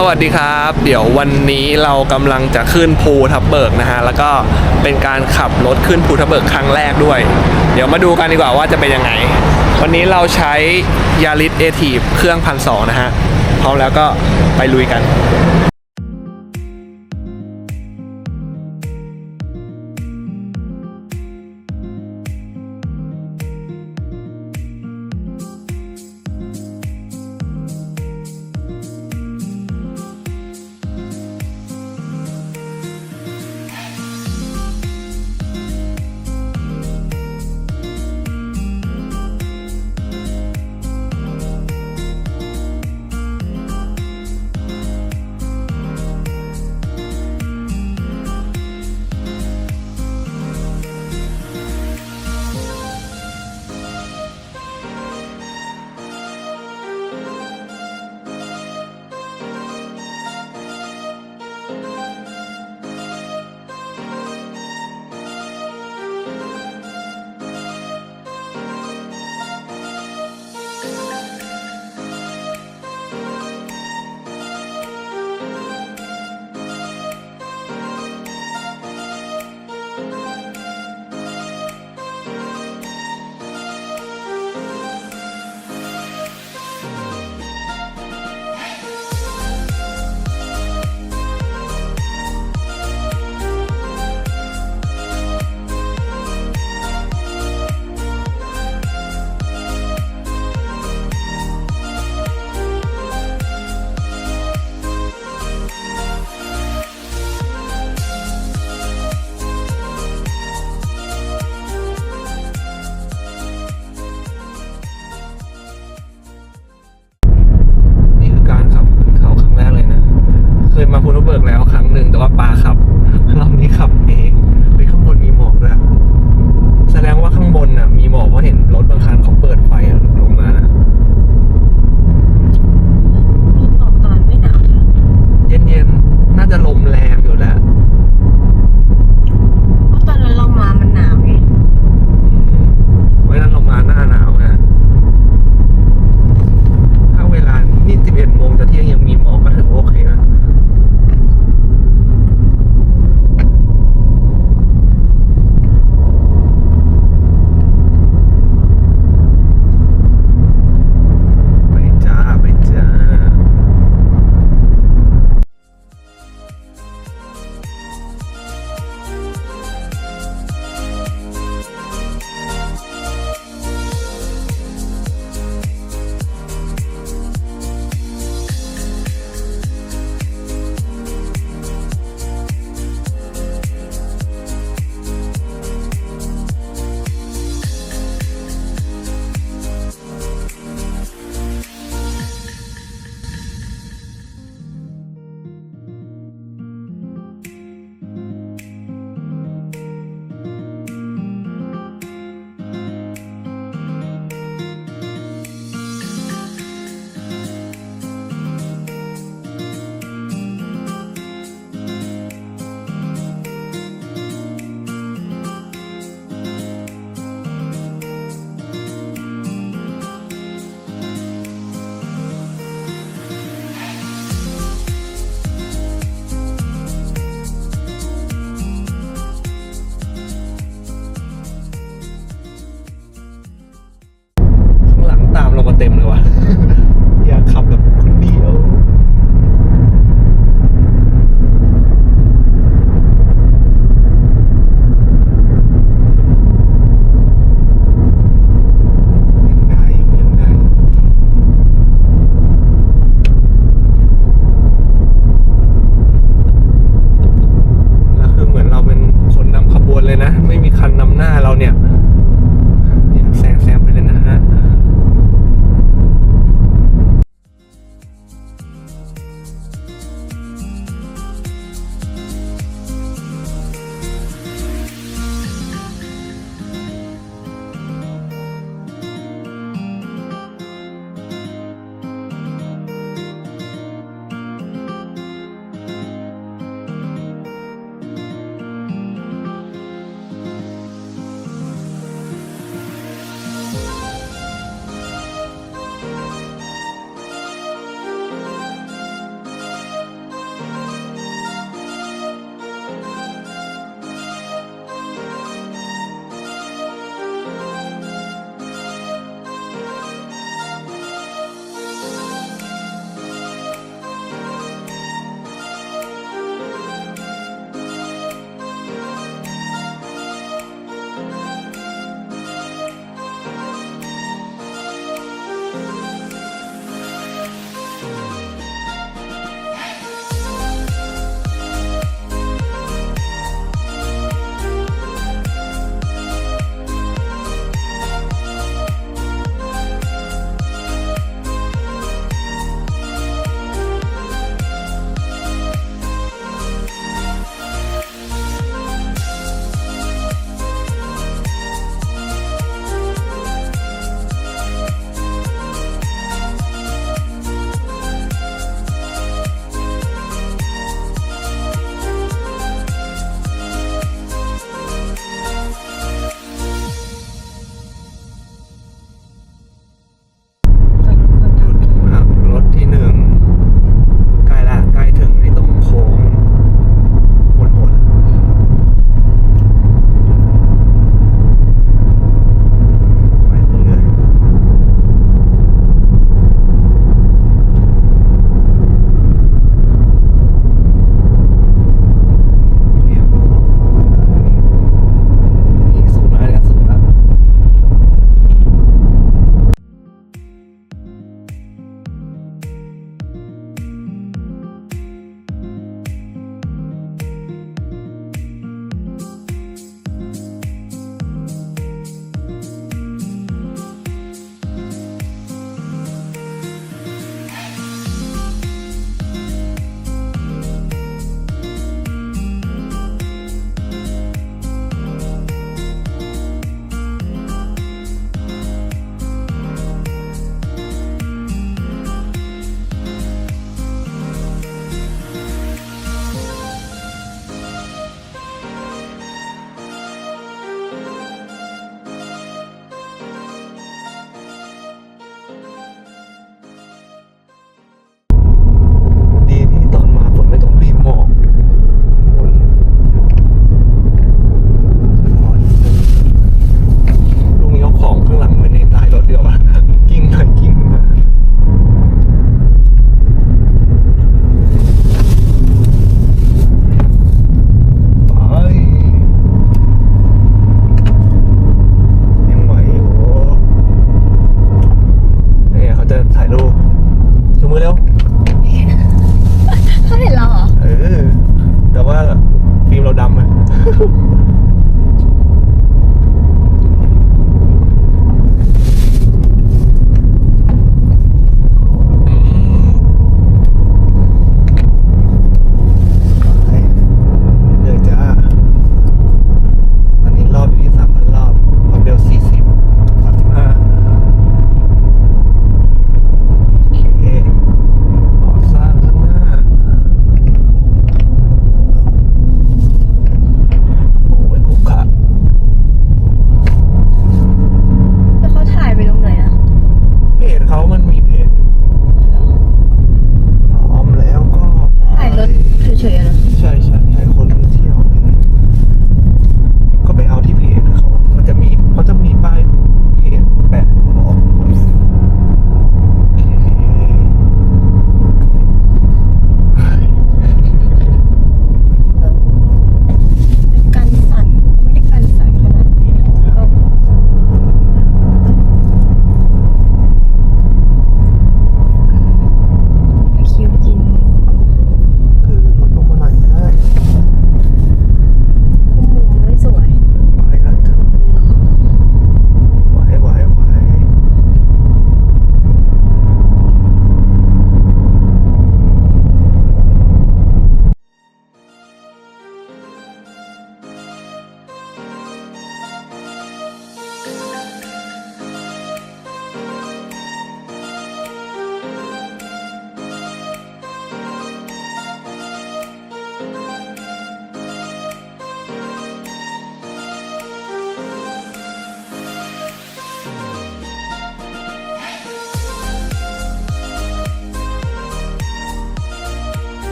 สวัสดีครับ เดี๋ยววันนี้เรากำลังจะขึ้นภูทับเบิกนะฮะ แล้วก็เป็นการขับรถขึ้นภูทับเบิกครั้งแรกด้วย เดี๋ยวมาดูกันดีกว่าว่าจะเป็นยังไง วันนี้เราใช้ยาริสเอทีเครื่องพันสองนะฮะพร้อมแล้วก็ไปลุยกัน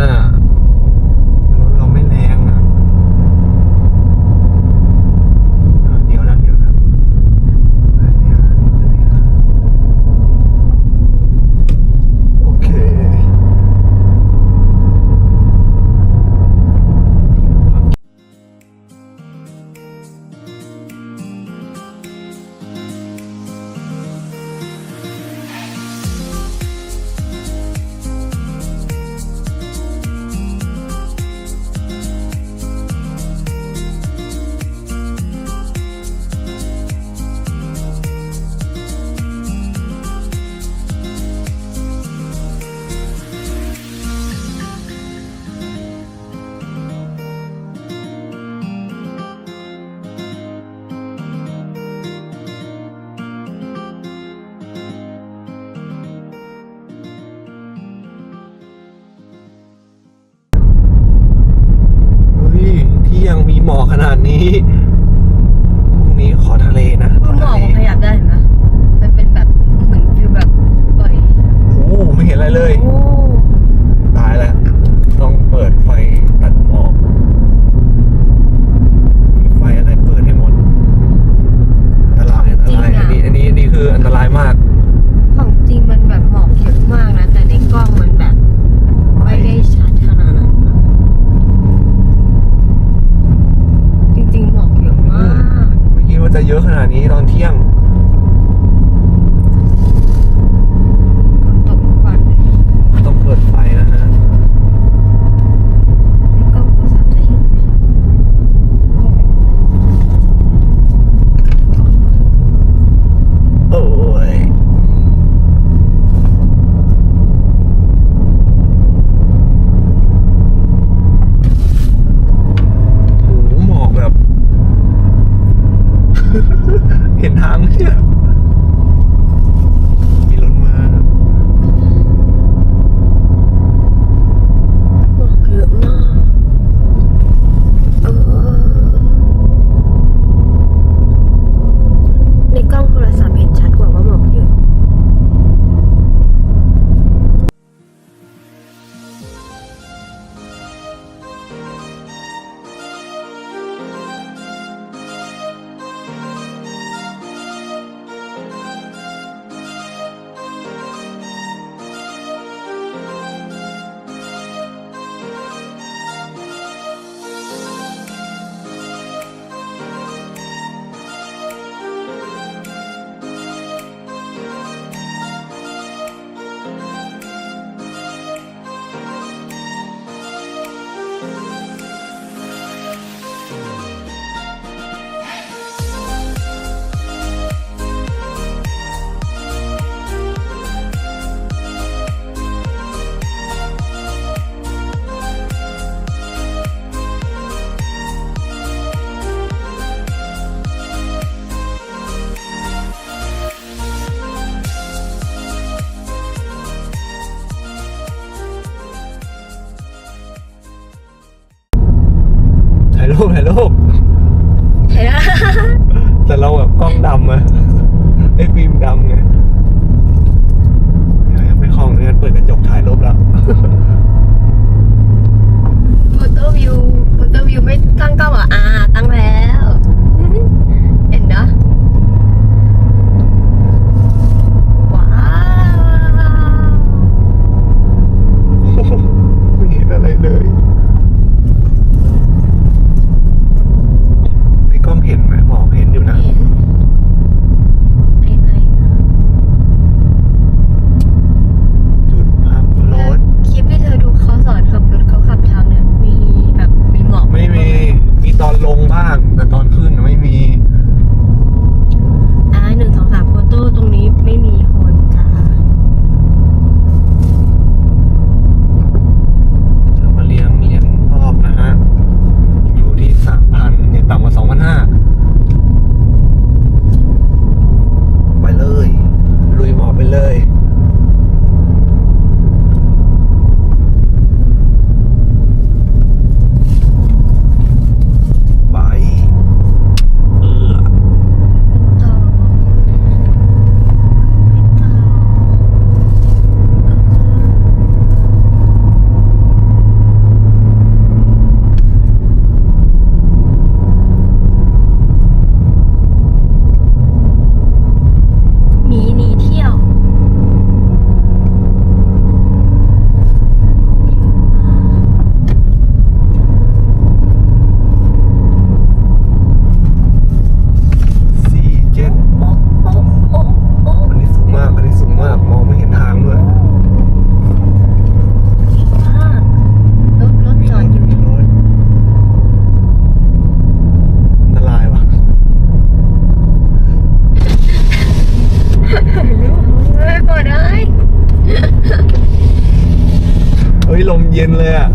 Yeah. ลูกแต่เราแบบกล้องดำอะ เย็นเลยอะ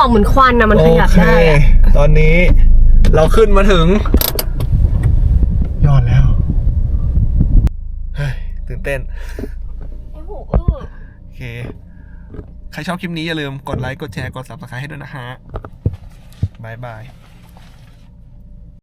หมอกเหมือนควันนะมันขยับได้อะโอเคตอนนี้เราขึ้นมาถึง ยอดแล้ว เฮ้ย ตื่นเต้นไอ้หูอื้อโอเค ใครชอบคลิปนี้อย่าลืมกดไลค์ กดแชร์ กด subscribe ให้ด้วยนะฮะบายบาย